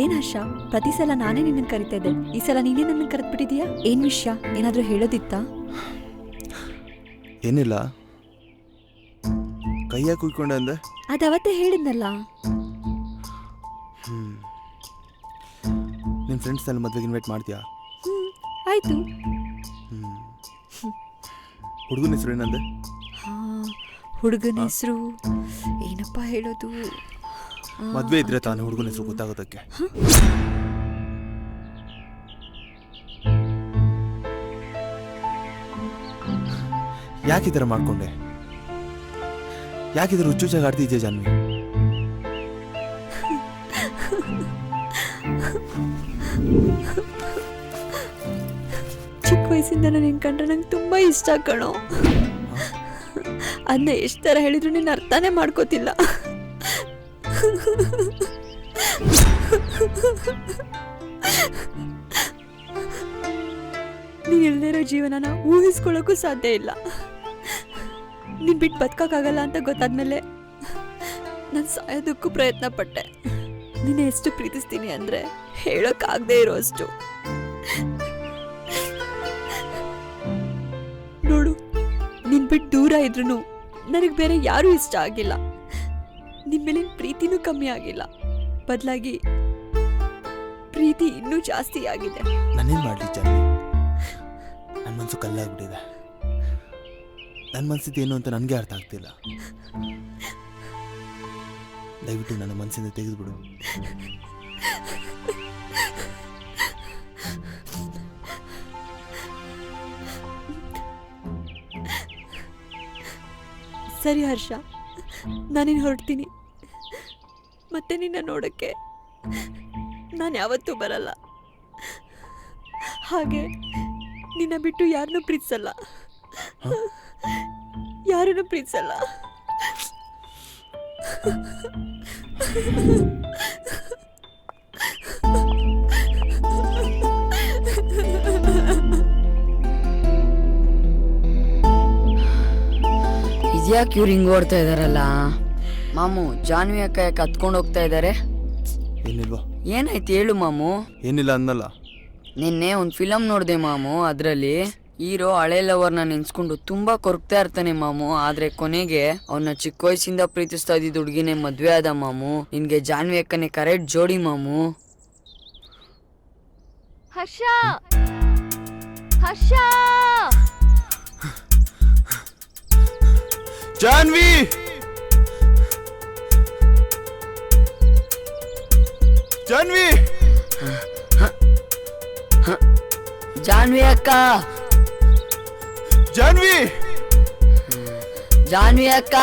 ಏನ್ ಆಶಾ? ಪ್ರತಿ ಸಲ ನಾನೇ ನಿನ್ನನ್ನು ಕರಿತಾ ಇದ್ದೆ. ಈ ಸಲ ನೀನೇ ನನ್ನ ಕರೆದ್ಬಿಟ್ಟಿದೀಯಾ ಏನ್ ವಿಷಯ? ಏನಾದ್ರೂ ಹೇಳೋದಿತ್ತಾ? ಏನಿಲ್ಲ. ಕೈಯಾಗ ಕುಯ್ಕೊಂಡೆ ಅಂದೆ. ಅದ್ ಅವತ್ತೇ ಹೇಳಿದ್ನಲ್ಲ ಫ್ರೆಂಡ್ಸ್ ಫ್ರೆಂಡ್ಸ್ನೆಲ್ಲ ಮದ್ವೆಗೆ ಇನ್ವೈಟ್ ಮಾಡ್ತೀಯಾ? ಹ್ಮ್ ಆಯ್ತು. ಹುಡುಗನ ಹೆಸರು ಏನಂದೆ? ಹಾ ಹುಡುಗನ ಹೆಸರು. ಏನಪ್ಪ ಹೇಳೋದು? ಮದ್ವೆ ಇದ್ರೆ ತಾನೇ ಹುಡುಗನ ಹೆಸರು ಗೊತ್ತಾಗೋದಕ್ಕೆ ಯಾಕೆ ಈ ಮಾಡ್ಕೊಂಡೆ? ಯಾಕಿದ್ರೆ ಹುಚ್ಚುಚ್ಚಾಗಿ ಆಡ್ತಿದ್ದೆ ಜಾನ್ವಿ? ಚಿಕ್ಕ ವಯಸ್ಸಿಂದ ನಿನ್ ಕಂಡ್ರೆ ನಂಗೆ ತುಂಬಾ ಇಷ್ಟ ಕಣೋ. ಅದನ್ನ ಎಷ್ಟು ಥರ ಹೇಳಿದ್ರು ನೀನು ಅರ್ಥನೇ ಮಾಡ್ಕೋತಿಲ್ಲ. ನೀನ್ ಇರೋ ಜೀವನನ ಊಹಿಸ್ಕೊಳ್ಳೋಕ್ಕೂ ಸಾಧ್ಯ ಇಲ್ಲ. ನೀನ್ ಬಿಟ್ಟು ಬದುಕೋಕ್ಕಾಗಲ್ಲ ಅಂತ ಗೊತ್ತಾದ್ಮೇಲೆ ನಾನು ಸಾಯೋದಕ್ಕೂ ಪ್ರಯತ್ನ ಪಟ್ಟೆ ನಿನ್ನ ಎಷ್ಟು ಪ್ರೀತಿಸ್ತೀನಿ ಅಂದ್ರೆ ಹೇಳೋಕ್ಕಾಗದೇ ಇರೋ ಅಷ್ಟು ನೋಡು, ನಿನ್ ಬಿಟ್ಟು ದೂರ ಇದ್ರು ನನಗೆ ಬೇರೆ ಯಾರೂ ಇಷ್ಟ ಆಗಿಲ್ಲ. ನಿನ್ ಮೇಲಿನ ಪ್ರೀತಿನೂ ಕಮ್ಮಿ ಆಗಿಲ್ಲ. ಬದಲಾಗಿ ಪ್ರೀತಿ ಇನ್ನೂ ಜಾಸ್ತಿ ಆಗಿದೆ. ನಾನೇನು ಮಾಡಲಿ ಜಾನ್ವಿ? ನನ್ನ ಮನಸ್ಸು ಕಲ್ಲಾಗ್ಬಿಟ್ಟಿದೆ. ನನ್ನ ಮನಸ್ಸಿದ್ದು ಏನು ಅಂತ ನನಗೆ ಅರ್ಥ ಆಗ್ತಿಲ್ಲ. ದಯವಿಟ್ಟು ನನ್ನ ಮನಸ್ಸಿಂದ ತೆಗೆದುಬಿಡು. ಸರಿ ಹರ್ಷ. ನಾನಿನ್ ಹೊರಡ್ತೀನಿ. ಮತ್ತೆ ನಿನ್ನ ನೋಡಕ್ಕೆ ನಾನು ಯಾವತ್ತೂ ಬರಲ್ಲ. ಹಾಗೆ ನಿನ್ನ ಬಿಟ್ಟು ಯಾರನ್ನೂ ಪ್ರೀತಿಸಲ್ಲ. ಯಾರನ್ನು ಪ್ರೀತಿಸಲ್ಲ. ಇದ್ಯಾಕೆ ಇವ್ರು ಹಿಂಗ್ ಓಡ್ತಾ ಇದಾರಲ್ಲ? ಮಾಮು ಜಾನ್ವಿ ಅಕ್ಕ ಯಾಕೆ ಹತ್ಕೊಂಡು ಹೋಗ್ತಾ ಇದ್ದಾರೆ ಏನಿಲ್ವಾ? ಏನಾಯ್ತು ಹೇಳು ಮಾಮು. ಏನಿಲ್ಲ ಅನ್ನಲ್ಲ ನಿನ್ನೆ ಒಂದು ಫಿಲಮ್ ನೋಡಿದೆ ಮಾಮು ಅದರಲ್ಲಿ ಹೀರೋ ಹಳೆ ಲವರ್ನ ನೆನ್ಸ್ಕೊಂಡು ತುಂಬಾ ಕೊರಗ್ತಾ ಇರ್ತಾನೆ ಮಾಮು ಆದ್ರೆ ಕೊನೆಗೆ ಅವನ ಚಿಕ್ಕ ವಯಸ್ಸಿಂದ ಪ್ರೀತಿಸ್ತಾ ಇದ್ದಿದ್ದ ಹುಡುಗಿನೇ ಮದ್ವೆ ಆದ ಮಾಮು ನಿನ್ಗೆ ಜಾನ್ವಿ ಅಕ್ಕನೇ ಕರೆಕ್ಟ್ ಜೋಡಿ ಮಾಮು. ಹರ್ಷ! ಹರ್ಷ! ಜಾನ್ವಿ ಜಾನ್ವಿ ಜಾನ್ವಿ ಅಕ್ಕ ಜಾನ್ವಿ ಜಾನ್ವಿ ಅಕ್ಕ